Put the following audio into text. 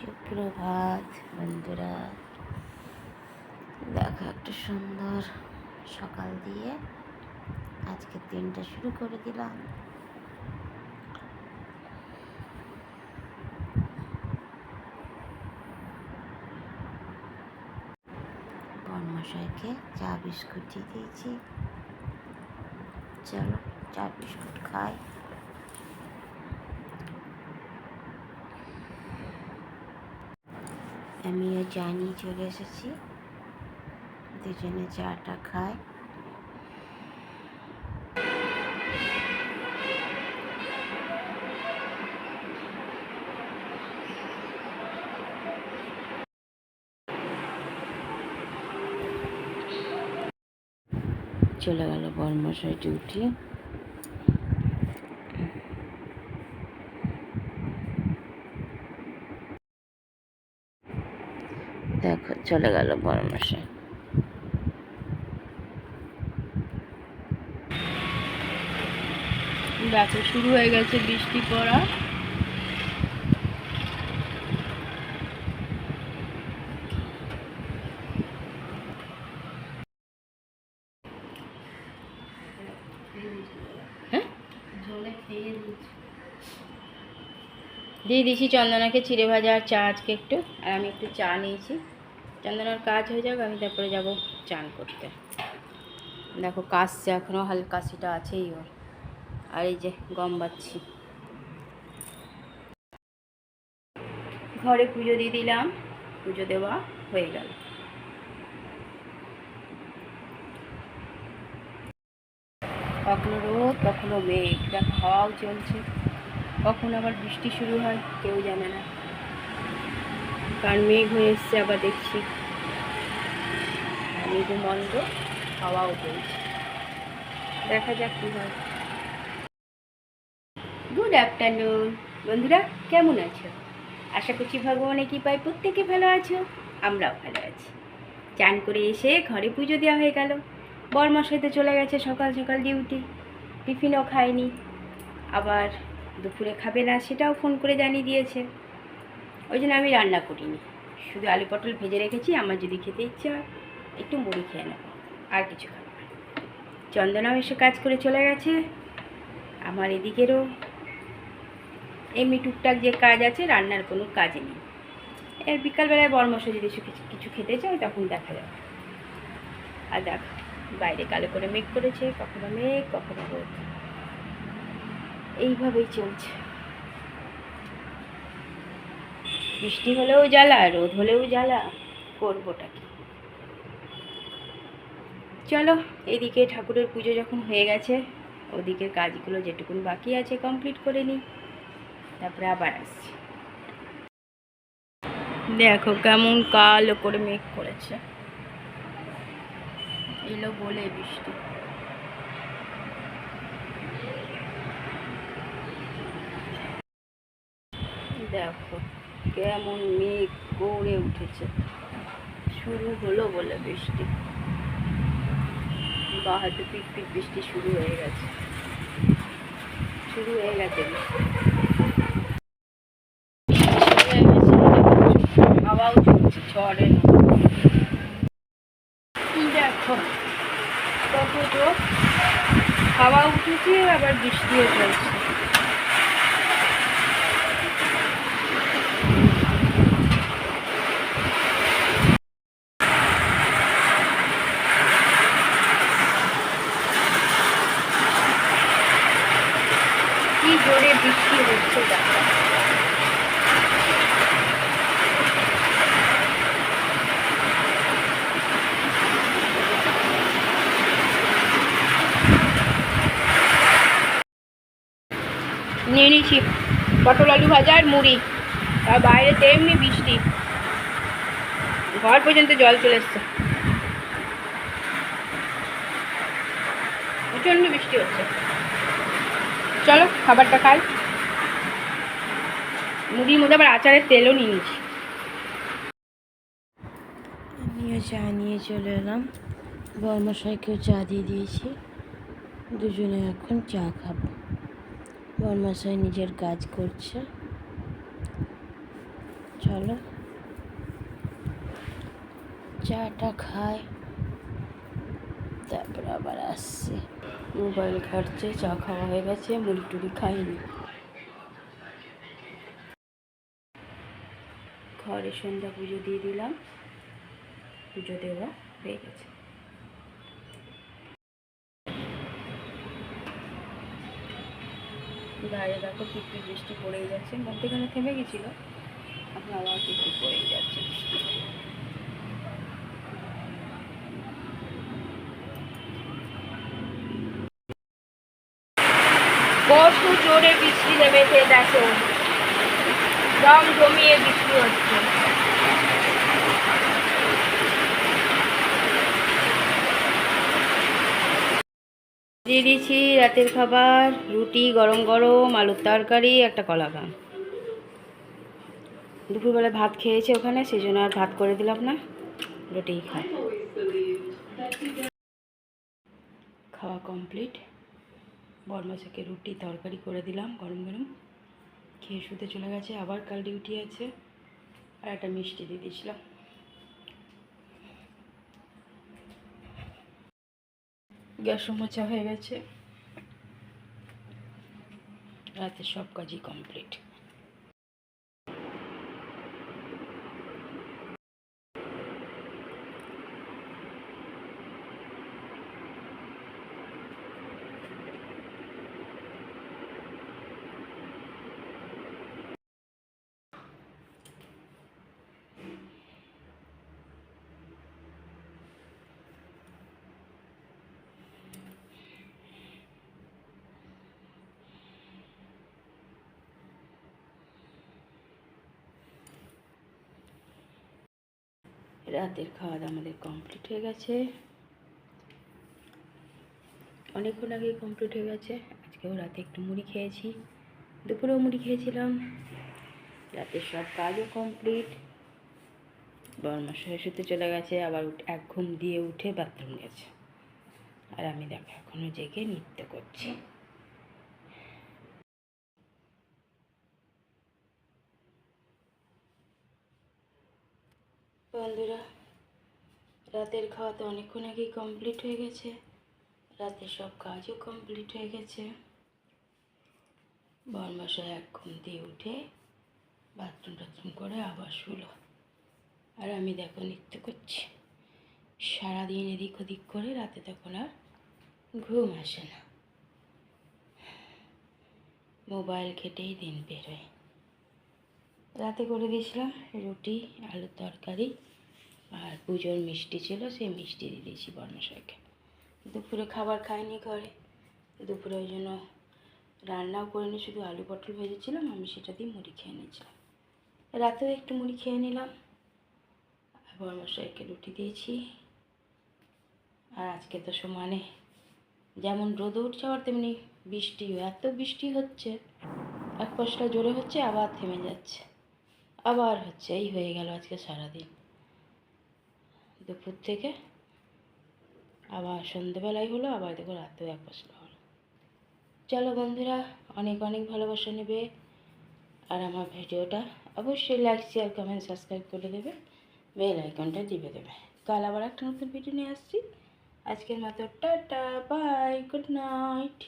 সুপ্রভাত, বন্ধুরা। দেখো একটা সুন্দর সকাল দিয়ে আজকের দিনটা শুরু করে দিলাম। বর্মশাইকে চা বিস্কুট দিয়ে দিয়েছি। চলো চা বিস্কুট খাই। আমিও নিয়ে চলে এসেছি। দুজনে চাটা খাই চলে গেল বর্মশাই ডিউটি দেখো চলে গেল বর্মশাই দেখো শুরু হয়ে গেছে বৃষ্টি পড়া। হ্যাঁ? দিয়ে দিয়েছি চন্দনাকে চিড়ে ভাজা আর চা আজকে একটু। আর আমি একটু চা নিয়েছি। চন্দনার কাজ হয়ে যাবে আমি তারপরে যাব চান করতে। দেখো কাশছে এখনও হালকা কাশিটা আছেই ওর। আর এই যে গম বাচ্ছি ঘরে পুজো দিয়ে দিলাম, পুজো দেওয়া হয়ে গেল। কখনো রোদ, কখনো মেঘ। দেখো হাওয়াও চলছে। কখন আবার বৃষ্টি শুরু হয়, কেউ জানে না। কার মেঘ হয়ে এসছে, আবার দেখছি। মন্দ, হাওয়াও চলছে দেখা যাক কী হয়। গুড আফটারনুন বন্ধুরা, কেমন আছো? আশা করছি ভগবানের কি পাই প্রত্যেকে ভালো আছো, আমরাও ভালো আছি। চান করে এসে ঘরে পুজো দেওয়া হয়ে গেল। বরমাসাই তো চলে গেছে সকাল সকাল ডিউটি, টিফিনও খায়নি। আবার দুপুরে খাবে না সেটাও ফোন করে জানিয়ে দিয়েছে। ওই জন্য আমি রান্না করিনি। শুধু আলু পটল ভেজে রেখেছি, আমার যদি খেতে ইচ্ছে হয়, একটু মুড়ি খেয়ে নেব, আর কিছু খাব চন্দনাও এসে কাজ করে চলে গেছে। আমার এদিকেরও এমনি টুকটাক যে কাজ আছে, রান্নার কোনো কাজ নেই। এর বিকালবেলায় বরমশা যদি কিছু খেতে চায়, তখন দেখা যাবে। আর দেখ, বাইরে কালো করে মেঘ করেছে, কখনো মেঘ, কখনো রোদ। এইভাবেই চলছে। বৃষ্টি হলেও জ্বালা, রোদ হলেও জ্বালা, করবোটা কি? চলো, এদিকে ঠাকুরের পুজো যখন হয়ে গেছে ওদিকে কাজগুলো যেটুকুন বাকি আছে কমপ্লিট করে নিই, তারপরে আবার আসছি। দেখো কেমন কালো করে মেঘ করেছে। এলো বলে বৃষ্টি দেখো কেমন মেঘ গড়ে উঠেছে। শুরু হলো বলে বৃষ্টি। বা হয়তো পিক পিট বৃষ্টি শুরু হয়ে গেছে। শুরু হয়ে গেছে হাওয়াও চলছে ঝড়ের দেখো? কত হাওয়া উঠেছে, আবার বৃষ্টিও চলছে। কি জোরে বৃষ্টি হচ্ছে নিয়ে নিচ্ছি পটল, আলু ভাজা আর মুড়ি। আর বাইরে তেমনি বৃষ্টি। ঘর পর্যন্ত জল চলে এসছে। প্রচণ্ড বৃষ্টি হচ্ছে। চলো, খাবারটা খাই। মুড়ির মধ্যে আবার আচারের তেলও নিয়ে নিচ্ছি। আমিও চা নিয়ে চলে এলাম। বর্মাশাইকেও চা দিয়ে দিয়েছি। দুজনে এখন চা খাব। বর্মাশাই নিজের কাজ করছে। চলো। চাটা খায় তারপর আবার আসছি। মোবাইল ঘাটছে চা খাওয়া হয়ে গেছে, মুড়ি টুড়ি খাইনি। ঘরে সন্ধ্যা পুজো দিয়ে দিলাম। পুজো দেওয়া হয়ে গেছে। বাইরে দেখো টিপটিপ বৃষ্টি পড়েই যাচ্ছে, মধ্যেখানে থেমে গেছিল। এখন আবার টিপটিপ পড়েই যাচ্ছে বৃষ্টি। কত জোরে বৃষ্টি নেমেছে, দেখো। দম জমিয়ে বৃষ্টি হচ্ছে। দিয়ে দিয়েছি রাতের খাবার, রুটি গরম গরম, আলুর তরকারি, একটা কলা গাম দুপুরবেলা ভাত খেয়েছে ওখানে সেই জন্য আর ভাত করে দিলাম না। রুটিই খায় খাওয়া কমপ্লিট। বরমাসাকে রুটি তরকারি করে দিলাম, গরম গরম। খেয়ে শুতে চলে গেছে, আবার কাল ডিউটি আছে। আর একটা মিষ্টি দিয়ে দিয়েছিলাম। গ্যাসও মোচা হয়ে গেছে। রাতে সব কাজই কমপ্লিট। রাতের খাওয়া দাওয়া আমাদের কমপ্লিট হয়ে গেছে। অনেকক্ষণ আগেই কমপ্লিট হয়ে গেছে। আজকেও রাতে একটু মুড়ি খেয়েছি। দুপুরেও মুড়ি খেয়েছিলাম। রাতের সব কাজও কমপ্লিট বর্মশাই শুতে চলে গেছে, আবার এক ঘুম দিয়ে উঠে বাথরুম গেছে। আর আমি দেখো এখনও জেগে নৃত্য করছি। বন্ধুরা, রাতের খাওয়া তো অনেকক্ষণ আগেই কমপ্লিট হয়ে গেছে। রাতের সব কাজও কমপ্লিট হয়ে গেছে। বনবাসায় এক ঘুম দিয়ে উঠে বাথরুম টাথরুম করে আবার শুলো। আর আমি দেখো নৃত্য করছি। সারাদিন এদিক ওদিক করে রাতে তখন আর ঘুম আসে না। মোবাইল ঘেটেই দিন বেরোয়। রাতে করে দিয়েছিলাম রুটি, আলুর তরকারি আর পুজোর মিষ্টি ছিল, সেই মিষ্টি দিয়ে দিয়েছি বর্মশাইকে দুপুরে খাবার খাইনি ঘরে। দুপুরে ওই জন্য রান্নাও করিনি, শুধু আলু পটল ভেজেছিলাম, আমি সেটা দিয়ে মুড়ি খেয়ে নিয়েছিলাম। রাতেও একটু মুড়ি খেয়ে নিলাম, আর রুটি দিয়েছি। আর আজকে তো সমানে যেমন রোদ উঠছে, আবার তেমনি বৃষ্টি এত বৃষ্টি হচ্ছে, এক পশলা জোরে হচ্ছে, আবার থেমে যাচ্ছে। আবার হচ্ছে এই হয়ে গেল আজকে সারাদিন। দুপুর থেকে আবার সন্ধেবেলায় হলো, আবার দেখো রাতেও এক পশলা হলো। চলো বন্ধুরা, অনেক অনেক ভালোবাসা নেবে। আর আমার ভিডিওটা অবশ্যই লাইক শেয়ার কমেন্ট সাবস্ক্রাইব করে দেবে। বেল আইকনটা টিপে দেবে। কাল আবার একটা নতুন ভিডিও নিয়ে আসছি। আজকের মতো টাটা বাই গুড নাইট